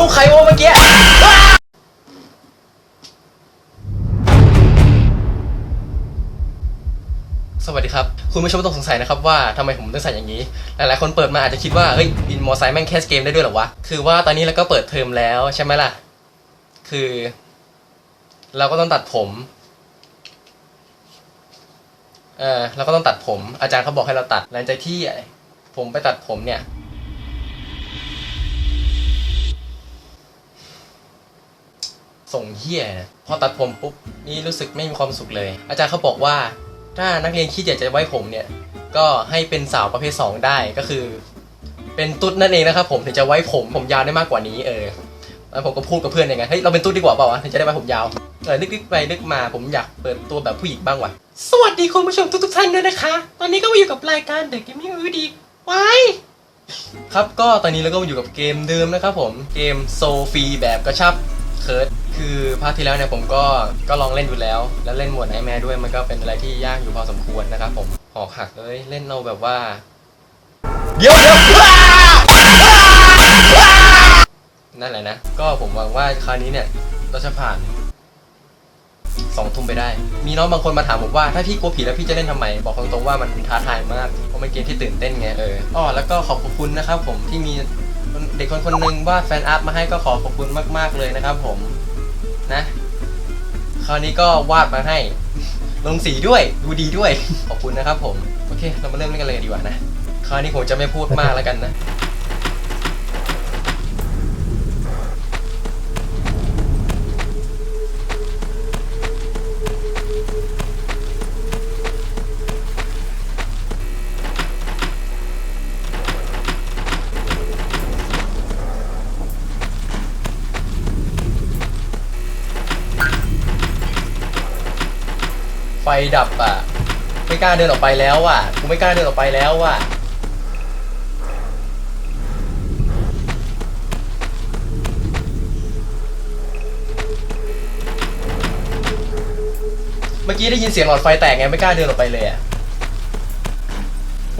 ลูกใครวะเมื่อกี้ สวัสดีครับ คุณผู้ชมต้องสงสัยนะครับว่าทำไมผมต้องใส่อย่างนี้ หลายๆ คนเปิดมาอาจจะคิดว่า เฮ้ยบินมอไซค์แม่งแคสเกมได้ด้วยเหรอวะ คือว่าตอนนี้เราก็เปิดเทอมแล้วใช่ไหมล่ะ คือ เราก็ต้องตัดผม เออเราก็ต้องตัดผม อาจารย์เขาบอกให้เราตัด หลังจากที่ผมไปตัดผมเนี่ย ส่งเฮียนะพอตัดผมปุ๊บนี่รู้สึกไม่มีความสุขเลย อาจารย์เขาบอกว่า ถ้านักเรียนคิดอยากจะไว้ผมเนี่ยก็ให้เป็นสาวประเภท 2 ได้ก็คือ เป็นตุ๊ดนั่นเองนะครับผมถึงจะไว้ผมผมยาวได้มากกว่านี้เออแล้วผมก็พูดกับเพื่อนอย่างไงเฮ้ยเราเป็นตุ๊ดดีกว่าเปล่าวะถึงจะได้ไว้ผมยาวเออนึกๆไปนึกมาผมอยากเปิดตัวแบบผู้หญิงบ้างว่ะสวัสดีคุณผู้ชมทุกๆท่านด้วยนะคะ ตอนนี้ก็มาอยู่กับรายการ The Gaming v i d ไว้ครับก็ตอนนี้เราก็มาอยู่กับเกมเดิมนะครับผมเกมโซฟีแบบกระชับ เคิร์ดคือภาคที่แล้วเนี่ยผมก็ก็ลองเล่นอยู่แล้ว แล้วเล่นหมวดไนแมร์ด้วยมันก็เป็นอะไรที่ยากอยู่พอสมควรนะครับผมหอกหักเลยเล่นเอาแบบว่า เดี๋ยวเดี๋ยวนั่นแหละนะ ก็ผมหวังว่าคราวนี้เนี่ยเราจะผ่านสองทุ่มไปได้ มีน้องบางคนมาถามผมว่าถ้าพี่กลัวผีแล้วพี่จะเล่นทำไม บอกตรงๆว่ามันท้าทายมาก เพราะมันเกมที่ตื่นเต้นไงเอออ๋อแล้วก็ขอบคุณนะครับผมที่มี ด็กคนคนหนึ่งวาดแฟนอาร์ตมาให้ก็ขอขอบคุณมาก ๆ เลยนะครับ ผมนะคราวนี้ก็วาดมาให้ ลงสีด้วยดูดีด้วยขอบคุณนะครับ ผมโอเค เรามาเริ่มเล่นกันเลยดีกว่านะคราวนี้ผมจะไม่พูดมากแล้วกันนะ ดับอะ ไม่กล้าเดินออกไปแล้วอะกูไม่กล้าเดินออกไปแล้วอะเมื่อกี้ได้ยินเสียงหลอดไฟแตกไงไม่กล้าเดินออกไปเลยอะ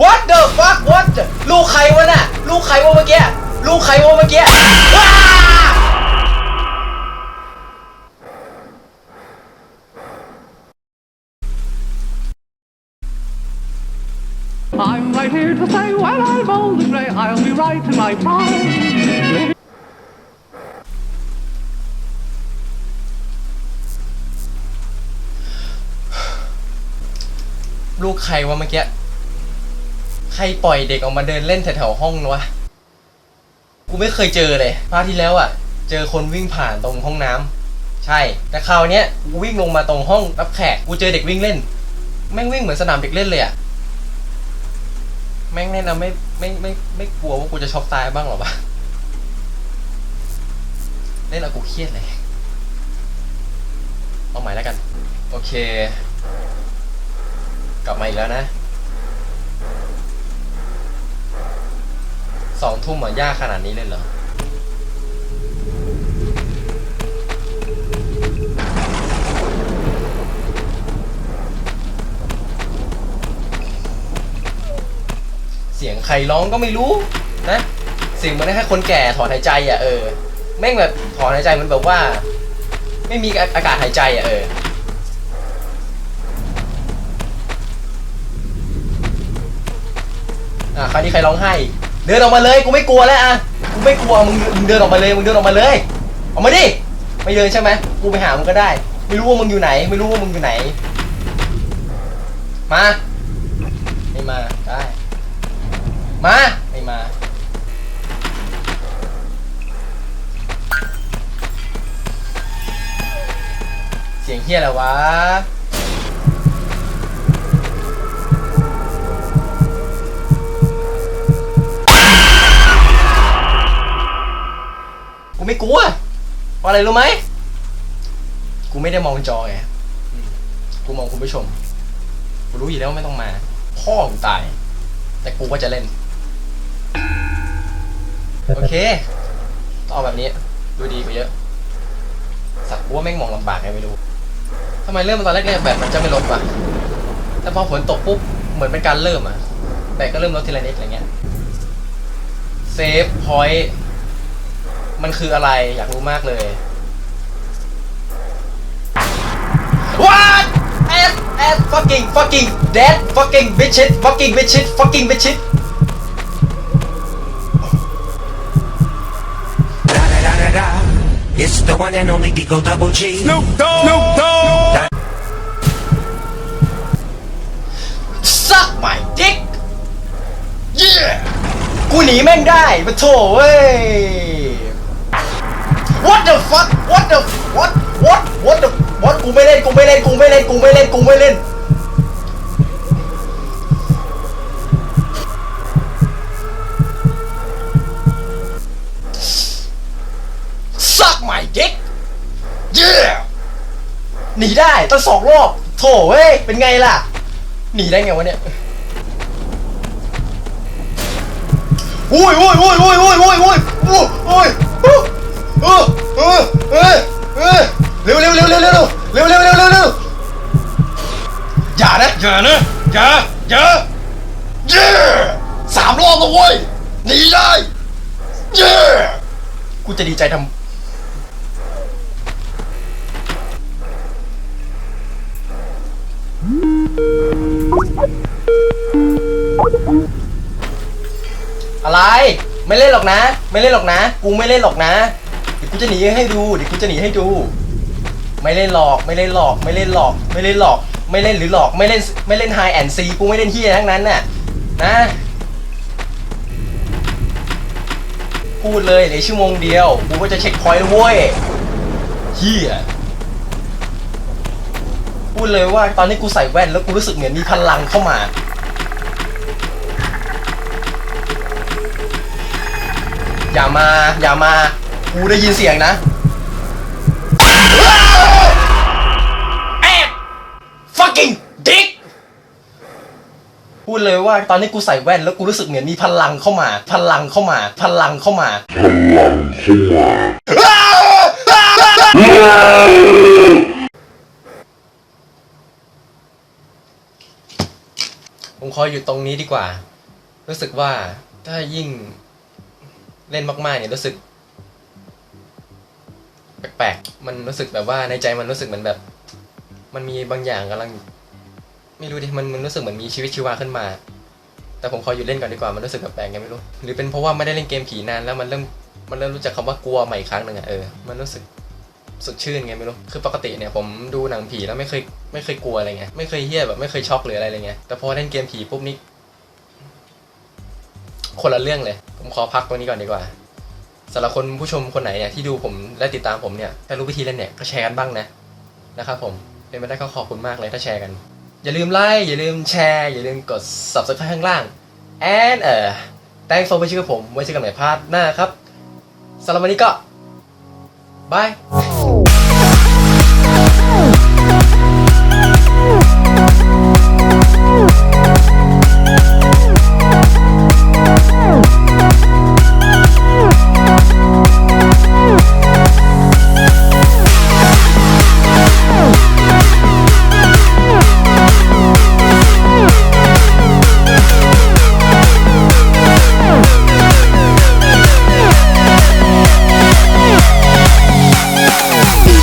What the fuck what the- ลูกใครวะน่ะ ลูกใครวะเมื่อกี้ ลูกใครวะเมื่อกี้ bold and grey, I'll be right in my prime. ลูกใครวะเมื่อกี้ ใครปล่อยเด็กออกมาเดินเล่นแถวๆห้องวะ กูไม่เคยเจอเลยภาคที่แล้วอะ เจอคนวิ่งผ่านตรงห้องน้ำใช่ แต่คราวเนี้ยกูวิ่งลงมาตรงห้องรับแขก กูเจอเด็กวิ่งเล่น แม่งวิ่งเหมือนสนามเด็กเล่นเลยอะ แม่งแน่นะไม่ไม่ไม่ไม่กลัวว่ากูจะช็อกตายบ้างหรอวะเล่นเอากูเครียดเลย เอาใหม่แล้วกัน โอเค กลับมาอีกแล้วนะสองทุ่มมือนยากขนาดนี้เลยเหรอ ครร้องก็ไม่รู้นะเสียงเหมือนแค่คนแก่ถอนหายใจอะเออแม่งแบบถอนหายใจมันแบบว่า ไม่มีอากาศหายใจอะเอออะคราวนี้ใครร้องไห้เดินออกมาเลยกูไม่กลัวแล้วอะกูไม่กลัวมึงมึงเดินออกมาเลยมึงเดินออกมาเลยออกมาดิไม่เดินใช่ไหมกูไปหามึงก็ได้ ไม่รู้ว่ามึงอยู่ไหน ไม่รู้ว่ามึงอยู่ไหน มา ไม่มาได้ มา ไม่มา เสียงเฮียอะไรวะ กูไม่กลัวเพราะอะไรรู้ไหม กูไม่ได้มองจอไงอืมกูมองคุณผู้ชม กูรู้อยู่แล้วว่าไม่ต้องมา พ่อกูตาย แต่กูก็จะเล่น โอเคต้องเอาแบบนี้ ดูดีกว่าเยอะ สักว่าแม่งมองลำบากไงไม่รู้ทำไมเริ่มตอนแรกเนี่ยแบบมันจะไม่ลดวะแต่พอฝนตกปุ๊บเหมือนเป็นการเริ่มอะแบบก็เริ่มลดทีละนิดอะไรเงี้ยเซฟพอยต์มันคืออะไรอยากรู้มากเลย What ass ass fucking fucking dead fucking bitches fucking bitches fucking bitches one and only Digo Double G. Snoop Dogg. Snoop Dogg. suck my dick yeah กูหนีแม่งได้ปะโถเว้ย what the fuck what the what what what the what กูไม่เล่นกูไม่เล่นกูไม่เล่นกูไม่เล่นกูไม่เล่น suck my dick yeah หนีได้ตั้งสองรอบ โถเว้ย เป็นไงล่ะ หนีได้ไงวะเนี่ยอุ้ยอุ้ยอุ้ยอุ้ยอุ้ยอุ้ยอุ้ยอุ้ยอุ้ยอุ้ยเออเออเออเออเร็วเร็วเร็วเร็วเร็วเร็วเร็วเร็วเร็วเร็วอย่านะอย่านะอย่าอย่าเย้สามรอบแล้วเว้ยหนีได้เย้กูจะดีใจทำ อะไร ไม่เล่นหรอกนะ ไม่เล่นหรอกนะ กูไม่เล่นหรอกนะ เดี๋ยวกูจะหนีให้ดู เดี๋ยวกูจะหนีให้ดู ไม่เล่นหลอก ไม่เล่นหลอก ไม่เล่นหลอก ไม่เล่นหลอก ไม่เล่นหรือหลอก ไม่เล่น ไม่เล่นไฮแอนซีกูไม่เล่นที่ทั้งนั้นน่ะ นะ พูดเลยเหลือชั่วโมงเดียว กูก็จะเช็คพอยต์เว้ยเฮียพูดเลยว่าตอนนี้กูใส่แว่นแล้วกูรู้สึกเหมือนมีพลังเข้ามา อย่ามา อย่ามา กูได้ยินเสียงนะแอบ fucking dick พูดเลยว่าตอนนี้กูใส่แว่นแล้วกูรู้สึกเหมือนมีพลังเข้ามา พลังเข้ามา พลังเข้ามาผมขออยู่ตรงนี้ดีกว่า รู้สึกว่าถ้ายิ่ง เล่นมากๆเนี่ยรู้สึก แปลกๆ มันรู้สึกแบบว่าในใจมันรู้สึกเหมือนแบบ มันมีบางอย่างกำลัง ไม่รู้ดิมันมันรู้สึกเหมือนมีชีวิตชีวาขึ้นมา แต่ผมขออยู่เล่นก่อนดีกว่ามันรู้สึกแปลกๆไงไม่รู้ หรือเป็นเพราะว่าไม่ได้เล่นเกมผีนานแล้วมันเริ่มมันเริ่มรู้จักคำว่ากลัวใหม่อีกครั้งหนึ่งอะเออมันรู้สึกสดชื่นไงไม่รู้ คือปกติเนี่ยผมดูหนังผีแล้วไม่เคยไม่เคยกลัวอะไรเงี้ย ไม่เคยเฮี้ยแบบไม่เคยช็อกหรืออะไรเลยเงี้ย แต่พอเล่นเกมผีปุ๊บนี่คนละเรื่องเลย ผมขอพักตรงนี้ก่อนดีกว่าสำหรับคนผู้ชมคนไหนเนี่ยที่ดูผมและติดตามผมเนี่ยถ้ารู้วิธีเล่นเนี่ยก็แชร์กันบ้างนะนะครับผมเป็นไปได้ก็ขอบคุณมากเลยถ้าแชร์กัน อย่าลืมไลค์อย่าลืมแชร์อย่าลืมกด subscribe ข้างล่าง and เอ่อ thanks for watching ผมไว้เจอกันใหม่พาร์ทหน้าครับสำหรับวันนี้ก็บาย